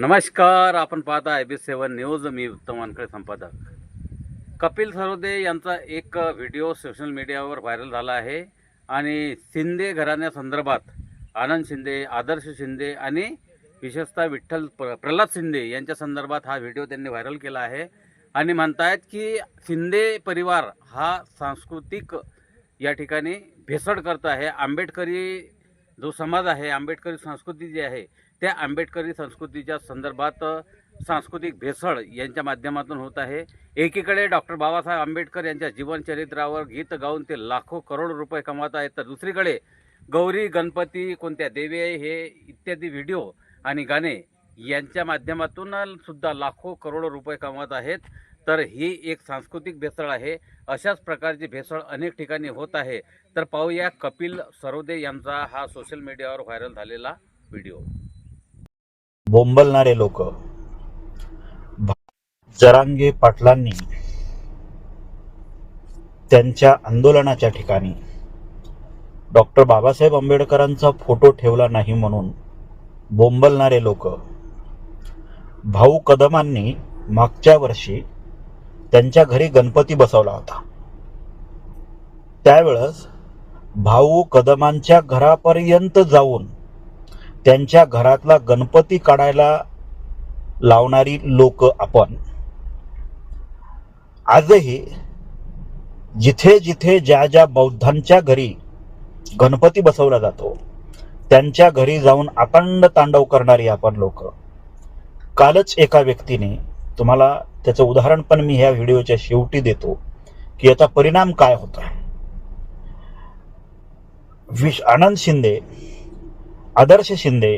नमस्कार आपण पाहता आय बी सेवन न्यूज. मी उत्तम वानकडे संपादक. कपिल सरोदे यांचा एक व्हिडिओ सोशल मीडियावर व्हायरल झाला आहे आणि शिंदे घराण्यासंदर्भात आनंद शिंदे आदर्श शिंदे आणि विशेषतः विठ्ठल प्र प्रल्हाद शिंदे यांच्या संदर्भात हा व्हिडिओ त्यांनी व्हायरल केला आहे. आणि म्हणतायत की शिंदे परिवार हा सांस्कृतिक या ठिकाणी भेसड करत आहे. आंबेडकरी जो समाज आहे आंबेडकरी संस्कृती जी आहे त्या आंबेडकरी संस्कृतीच्या संदर्भात सांस्कृतिक भेसळ यांच्या माध्यमातून होत आहे. एकीकडे डॉक्टर बाबासाहेब आंबेडकर यांच्या जीवनचरित्रावर गीत गाऊन ते लाखो करोड रुपये कमवत आहेत तर दुसरीकडे गौरी गणपती कोणत्या देवी आहे हे इत्यादी व्हिडिओ आणि गाणे यांच्या माध्यमातून सुद्धा लाखो करोड रुपये कमवत आहेत. तर ही एक सांस्कृतिक भेसळ आहे. अशाच प्रकारची भेसळ अनेक ठिकाणी होत आहे. तर पाहूया कपिल सरोदे यांचा हा सोशल मीडियावर व्हायरल झालेला व्हिडिओ. बोंबलणारे लोक. जरांगे पाटलांनी त्यांच्या आंदोलनाच्या ठिकाणी डॉक्टर बाबासाहेब आंबेडकरांचा फोटो ठेवला नाही म्हणून बोंबलणारे लोक. भाऊ कदमांनी मागच्या वर्षी त्यांच्या घरी गणपती बसवला होता. त्यावेळेस भाऊ कदमांच्या घरापर्यंत जाऊन त्यांच्या घरातला गणपती काढायला लावणारी लोक आपण. आजही जिथे जिथे ज्या ज्या बौद्धांच्या घरी गणपती बसवला जातो त्यांच्या घरी जाऊन अखंड तांडव करणारी आपण लोक. कालच एका व्यक्तीने तुम्हाला त्याचं उदाहरण पण मी ह्या व्हिडिओच्या शेवटी देतो की याचा परिणाम काय होता? विश आनंद शिंदे आदर्श शिंदे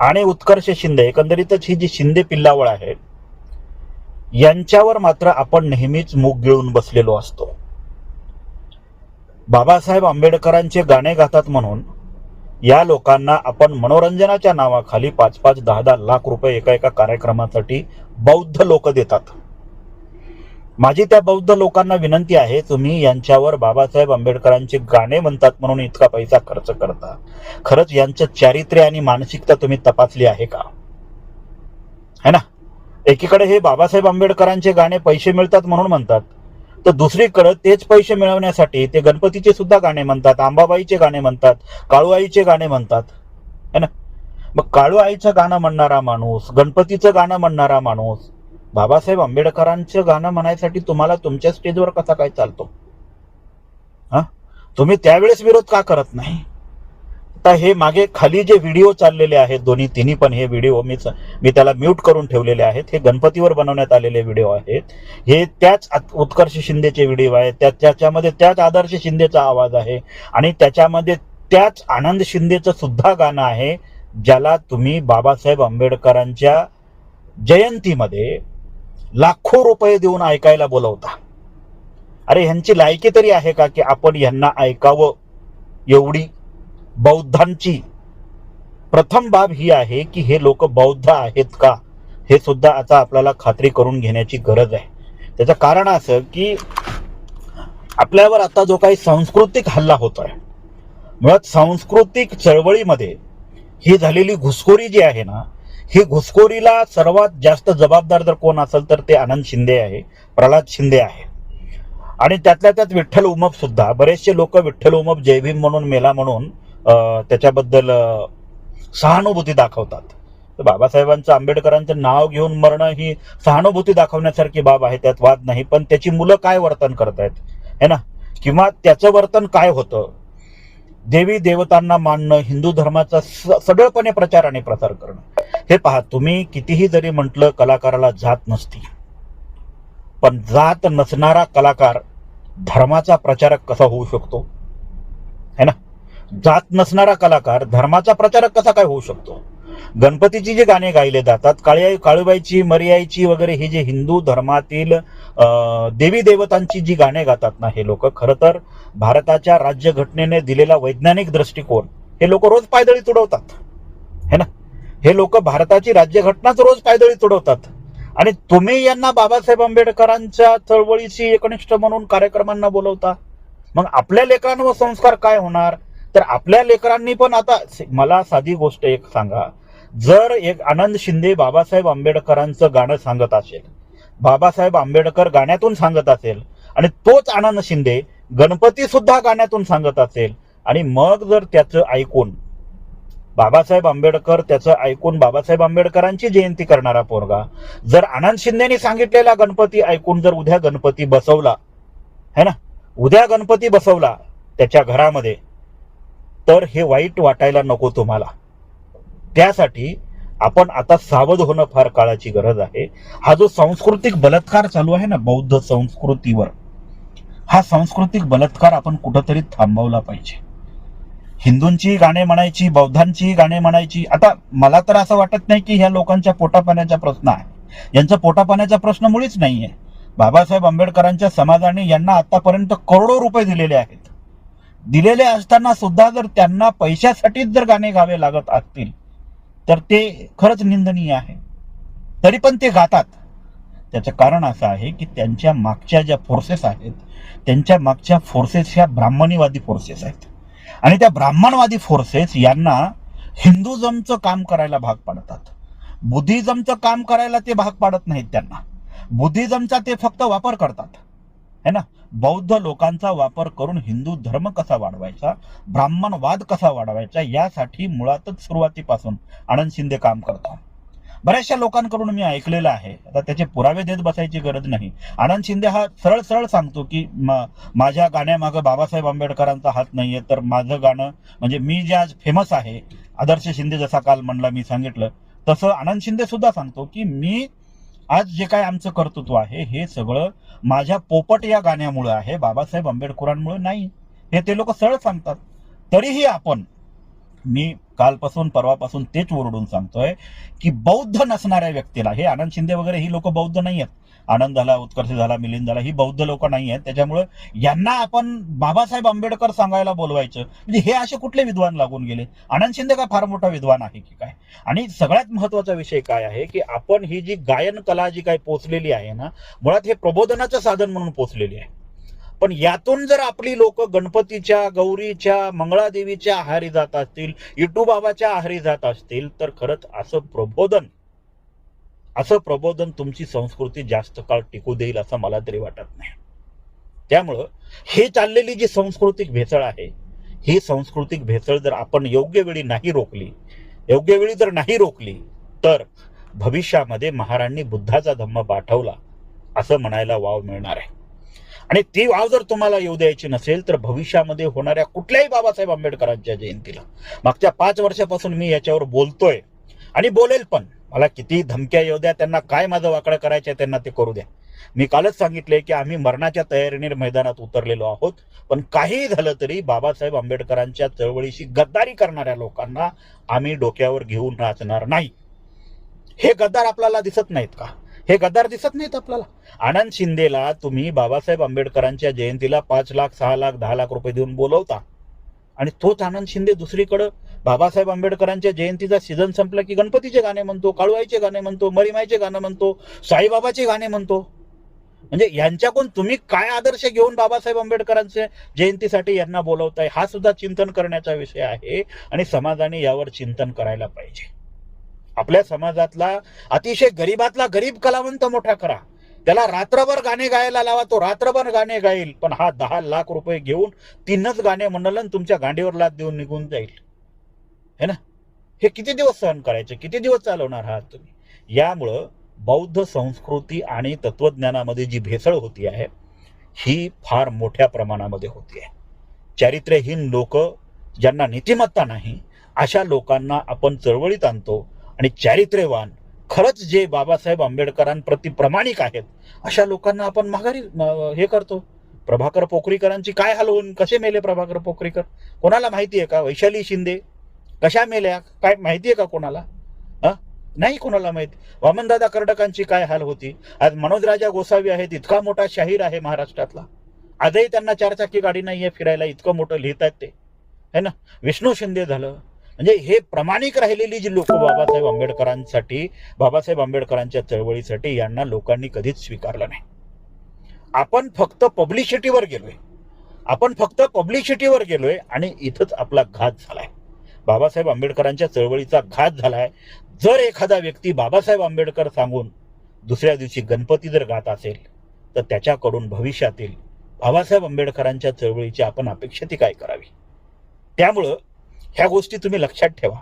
आणि उत्कर्ष शिंदे एकंदरीतच ही जी शिंदे पिल्लावळ आहे यांच्यावर मात्र आपण नेहमीच मूग गिळून बसलेलो असतो. बाबासाहेब आंबेडकरांचे गाणे गातात म्हणून या लोकांना आपण मनोरंजनाच्या नावाखाली पाच पाच दहा दहा लाख रुपये एका एका कार्यक्रमासाठी बौद्ध लोक देतात. माझी त्या बौद्ध लोकांना विनंती आहे तुम्ही यांच्यावर बाबासाहेब आंबेडकरांचे गाणे म्हणतात म्हणून इतका पैसा खर्च करता. खरंच यांचं चारित्र्य आणि मानसिकता तुम्ही तपासली आहे का? है ना? एकीकडे हे बाबासाहेब आंबेडकरांचे गाणे पैसे मिळतात म्हणून म्हणतात तर दुसरीकडे तेच पैसे मिळवण्यासाठी ते गणपतीचे सुद्धा गाणे म्हणतात आंबाबाईचे गाणे म्हणतात काळूआईचे गाणे म्हणतात. है ना? मग काळू आईचं गाणं म्हणणारा माणूस गणपतीचं गाणं म्हणणारा माणूस बाबासाहेब आंबेडकरांचं गाणं म्हणायसाठी तुम्हाला तुमच्या स्टेजवर कसा काय चालतो? हा? तुम्ही त्यावेळेस विरोध का करत नाही? आता हे मागे खाली जे व्हिडिओ चाललेले आहेत दोन्ही तिन्ही पण हे व्हिडिओ मी मी त्याला म्यूट करून ठेवलेले आहेत. हे गणपतीवर बनवण्यात आलेले व्हिडिओ आहेत. हे त्याच उत्कर्ष शिंदेचे व्हिडिओ आहेत. त्या त्याच्यामध्ये त्याच आदर्श शिंदेचा आवाज आहे. आणि त्याच्यामध्ये त्याच आनंद शिंदेचं सुद्धा गाणं आहे ज्याला तुम्ही बाबासाहेब आंबेडकरांच्या जयंतीमध्ये लाखो रुपये देऊन ऐकायला बोलवता. अरे ह्यांची लायकी तरी आहे का की आपण ह्यांना ऐकावं? एवढी बौद्धांची प्रथम बाब ही आहे की हे लोक बौद्ध आहेत का? हे सुद्धा आता आपल्याला खात्री करून घेण्याची गरज आहे. त्याचं कारण असं की आपल्यावर आता जो काही सांस्कृतिक हल्ला होत आहे मुळात सांस्कृतिक चळवळीमध्ये ही झालेली घुसखोरी जी आहे ना ही घुसखोरीला सर्वात जास्त जबाबदार जर कोण असेल तर ते आनंद शिंदे आहे प्रल्हाद शिंदे आहे. आणि त्यातल्या त्यात विठ्ठल उमप सुद्धा बरेचसे लोक विठ्ठल उमप जयभीम म्हणून मेला म्हणून अं, त्याच्याबद्दल सहानुभूती दाखवतात. बाबासाहेबांचं आंबेडकरांचं नाव घेऊन मरणं ही सहानुभूती दाखवण्यासारखी बाब आहे त्यात वाद नाही. पण त्याची मुलं काय वर्तन करतायत? है ना? किंवा त्याचं वर्तन काय होतं? देवी देवतांना मानणं हिंदू धर्माचा स- सडळपणे प्रचार आणि प्रसार करणं. हे पहा तुम्ही कितीही जरी म्हटलं कलाकाराला जात नसती पण जात नसणारा कलाकार धर्माचा प्रचारक कसा होऊ शकतो? है ना? जात नसणारा कलाकार धर्माचा प्रचारक कसा काय होऊ शकतो? गणपतीची जी गाणे गायले जातात काळी काळूबाईची मर्याईची वगैरे हे जे हिंदू धर्मातील देवी देवतांची जी गाणे गातात ना हे लोक खरं तर भारताच्या राज्यघटनेने दिलेला वैज्ञानिक दृष्टिकोन हे लोक रोज पायदळी तुडवतात. है ना? हे लोक भारताची राज्यघटनाच रोज पायदळी तुडवतात. आणि तुम्ही यांना बाबासाहेब आंबेडकरांच्या चळवळीशी एकनिष्ठ म्हणून कार्यक्रमांना बोलवता? मग आपल्या लेकरांवर संस्कार काय होणार? तर आपल्या लेकरांनी पण आता मला साधी गोष्ट एक सांगा. जर एक आनंद शिंदे बाबासाहेब आंबेडकरांचं गाणं सांगत असेल बाबासाहेब आंबेडकर गाण्यातून सांगत असेल आणि तोच आनंद शिंदे गणपती सुद्धा गाण्यातून सांगत असेल आणि मग जर त्याचं ऐकून बाबासाहेब आंबेडकर त्याचं ऐकून बाबासाहेब आंबेडकरांची जयंती करणारा पोरगा. जर आनंद शिंदेनी सांगितलेला गणपती ऐकून जर उद्या गणपती बसवला है ना? उद्या गणपती बसवला त्याच्या घरामध्ये तर हे वाईट वाटायला नको तुम्हाला. त्यासाठी आपण आता सावध होणं फार काळाची गरज आहे. हा जो सांस्कृतिक बलात्कार चालू आहे ना बौद्ध संस्कृतीवर हा सांस्कृतिक बलात्कार आपण कुठंतरी थांबवला पाहिजे. हिंदूंची गाणे म्हणायची बौद्धांची गाणे म्हणायची आता मला तर असं वाटत नाही की ह्या लोकांच्या पोटापाण्याचा प्रश्न आहे. यांचा पोटापाण्याचा प्रश्न मुळीच नाहीये. बाबासाहेब आंबेडकरांच्या समाजाने यांना आतापर्यंत करोडो रुपये दिलेले आहेत. दिलेले असताना सुद्धा जर त्यांना पैशासाठीच जर गाणे गावे लागत असतील तर ते खरंच निंदनीय आहे. तरी पण ते गातात. त्याचं कारण असं आहे की त्यांच्या मागच्या ज्या फोर्सेस आहेत त्यांच्या मागच्या फोर्सेस ह्या ब्राह्मणीवादी फोर्सेस आहेत. आणि त्या ब्राह्मणवादी फोर्सेस यांना हिंदुझमचं काम करायला भाग पाडतात. बुद्धिझमचं काम करायला ते भाग पाडत नाहीत त्यांना. बुद्धिझमचा ते फक्त वापर करतात. है ना? बौद्ध लोकांचा वापर करून हिंदू धर्म कसा वाढवायचा? ब्राह्मणवाद कसा वाढवायचा? यासाठी मुळातच सुरुवातीपासून आनंद शिंदे काम करतात. बऱ्याचशा लोकांकडून मी ऐकलेलं आहे. आता त्याचे पुरावे देत बसायची गरज नाही. आनंद शिंदे हा सरळ सरळ सांगतो की म- माझ्या गाण्यामागं बाबासाहेब आंबेडकरांचा हात नाहीये तर माझं गाणं म्हणजे मी जे आज फेमस आहे आदर्श शिंदे जसा काल म्हणला मी सांगितलं तसं आनंद शिंदे सुद्धा सांगतो की मी आज जे काय आमचं कर्तृत्व आहे हे सगळं माझ्या पोपट या गाण्यामुळे आहे बाबासाहेब आंबेडकरांमुळे नाही. हे ते लोक सरळ सांगतात. तरीही आपण मी कालपासून परवापासून तेच ओरडून सांगतोय की बौद्ध नसणाऱ्या व्यक्तीला हे आनंद शिंदे वगैरे ही लोक बौद्ध नाही आहेत आनंद झाला उत्कर्ष झाला मिलिंद झाला ही बौद्ध लोक नाही आहेत त्याच्यामुळे यांना आपण बाबासाहेब आंबेडकर सांगायला बोलवायचं. म्हणजे हे असे कुठले विद्वान लागून गेले? आनंद शिंदे का फार मोठा विद्वान आहे की काय? आणि सगळ्यात महत्त्वाचा विषय काय आहे की आपण ही जी गायन कला जी काही पोचलेली आहे ना मुळात हे प्रबोधनाचं साधन म्हणून पोचलेली आहे. पण यातून जर आपली लोक गणपतीच्या गौरीच्या मंगळादेवीच्या आहारी जात असतील इटू बाबाच्या आहारी जात असतील तर खरंच असं प्रबोधन असं प्रबोधन तुमची संस्कृती जास्त काळ टिकू देईल असं मला तरी वाटत नाही. त्यामुळं हे चाललेली जी सांस्कृतिक भेसळ आहे ही सांस्कृतिक भेसळ जर आपण योग्य वेळी नाही रोखली योग्य वेळी जर नाही रोखली तर भविष्यामध्ये महाराणी बुद्धाचा धम्म पाठवला असं म्हणायला वाव मिळणार आहे. आणि ती वाव जर तुम्हाला येऊ द्यायची नसेल तर भविष्यामध्ये होणाऱ्या कुठल्याही बाबासाहेब आंबेडकरांच्या जयंतीला. मागच्या पाच वर्षापासून मी याच्यावर बोलतोय. आणि बोलेल पण. मला किती धमक्या येऊ द्या त्यांना काय माझं वाकडं करायचं आहे त्यांना ते करू द्या. मी कालच सांगितले की आम्ही मरणाच्या तयारीने मैदानात उतरलेलो आहोत. पण काहीही झालं तरी बाबासाहेब आंबेडकरांच्या चळवळीशी गद्दारी करणाऱ्या लोकांना आम्ही डोक्यावर घेऊन नाचणार नाही. हे गद्दार आपल्याला दिसत नाहीत का? हे गद्दार दिसत नाहीत आपल्याला. आनंद शिंदेला तुम्ही बाबासाहेब आंबेडकरांच्या जयंतीला पाच लाख सहा लाख दहा लाख रुपये देऊन बोलवता. आणि तोच आनंद शिंदे दुसरीकडं बाबासाहेब आंबेडकरांच्या जयंतीचा सीझन संपला की गणपतीचे गाणे म्हणतो काळूआईचे गाणे म्हणतो मरीमाईचे गाणे म्हणतो साईबाबाचे गाणे म्हणतो. म्हणजे यांच्याकडून तुम्ही काय आदर्श घेऊन बाबासाहेब आंबेडकरांच्या जयंतीसाठी यांना बोलवताय हा सुद्धा चिंतन करण्याचा विषय आहे आणि समाजाने यावर चिंतन करायला पाहिजे. आपल्या समाजातला अतिशय गरीबातला गरीब कलावंत मोठा करा. त्याला रात्रभर गाणे गायला लावा तो रात्रभर गाणे गाईल. पण हा दहा लाख रुपये घेऊन तीनच गाणे म्हणलं आणि तुमच्या गांडीवर लाद देऊन निघून जाईल. है ना? हे किती दिवस सहन करायचे? किती दिवस चालवणार आहात तुम्ही? यामुळं बौद्ध संस्कृती आणि तत्वज्ञानामध्ये जी भेसळ होती आहे ही फार मोठ्या प्रमाणामध्ये होती आहे. चारित्र्यहीन लोक ज्यांना नीतिमत्ता नाही अशा लोकांना आपण चळवळीत आणतो आणि चारित्र्यवान. खरंच जे बाबासाहेब आंबेडकरांप्रती प्रामाणिक आहेत अशा लोकांना आपण माघारी हे करतो. प्रभाकर पोखरीकरांची काय हाल होऊन कसे मेले प्रभाकर पोखरीकर? कोणाला माहिती आहे का? वैशाली शिंदे? कशा मेल्या? काय माहिती आहे का कोणाला? नाही कोणाला माहीत. वामनदादा कर्डकांची काय हाल होती? आज मनोजराजा गोसावी आहेत इतका मोठा शाहीर आहे महाराष्ट्रातला. आजही त्यांना चारचाकी गाडी नाही आहे फिरायला इतकं मोठं लिहितात ते. है ना? विष्णू शिंदे झालं. म्हणजे हे प्रामाणिक राहिलेली जी लोक बाबासाहेब आंबेडकरांसाठी बाबासाहेब आंबेडकरांच्या चळवळीसाठी यांना लोकांनी कधीच स्वीकारलं नाही. आपण फक्त पब्लिसिटीवर गेलोय. आपण फक्त पब्लिसिटीवर गेलोय आणि इथंच आपला घात झालाय. बाबासाहेब आंबेडकरांच्या चळवळीचा घात झालाय. जर एखादा व्यक्ती बाबासाहेब आंबेडकर सांगून दुसऱ्या दिवशी गणपती जर गात असेल तर त्याच्याकडून भविष्यातील बाबासाहेब आंबेडकरांच्या चळवळीची आपण अपेक्षा ती काय करावी? त्यामुळं ह्या गोष्टी तुम्ही लक्षात ठेवा.